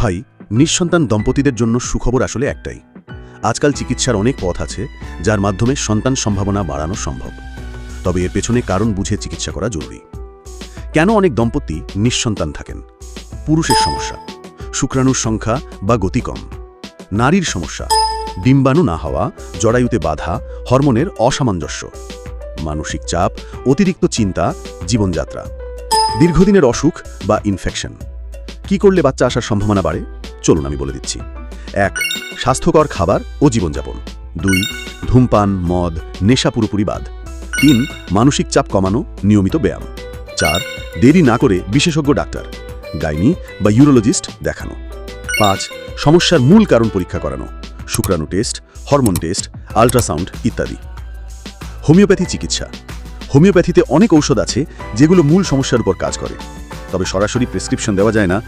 ভাই, নিঃসন্তান দম্পতিদের জন্য সুখবর আসলে একটাই। আজকাল চিকিৎসার অনেক পথ আছে, যার মাধ্যমে সন্তান সম্ভাবনা বাড়ানো সম্ভব। তবে এর পেছনে কারণ বুঝে চিকিৎসা করা জরুরি। কেন অনেক দম্পতি নিঃসন্তান থাকেন? পুরুষের সমস্যা, শুক্রাণুর সংখ্যা বা গতি কম। নারীর সমস্যা, ডিম্বাণু না হওয়া, জরায়ুতে বাধা, হরমোনের অসামঞ্জস্য। মানসিক চাপ, অতিরিক্ত চিন্তা, জীবনযাত্রা। দীর্ঘদিনের অসুখ বা ইনফেকশন কি করলে বাচ্চা আসার সম্ভাবনা বাড়ে? চলুন আমি বলে দিচ্ছি। এক, স্বাস্থ্যকর খাবার ও জীবনযাপন। দুই, ধূমপান, মদ, নেশা পুরোপুরি বাদ। তিন, মানসিক চাপ কমানো, নিয়মিত ব্যায়াম। চার, দেরি না করে বিশেষজ্ঞ ডাক্তার, গাইনি বা ইউরোলজিস্ট দেখানো। পাঁচ, সমস্যার মূল কারণ পরীক্ষা করানো, শুক্রাণু টেস্ট, হরমোন টেস্ট, আল্ট্রাসাউন্ড ইত্যাদি। হোমিওপ্যাথি চিকিৎসা। হোমিওপ্যাথিতে অনেক ঔষধ আছে যেগুলো মূল সমস্যার উপর কাজ করে। তবে সরাসরি প্রেসক্রিপশন দেওয়া যায় না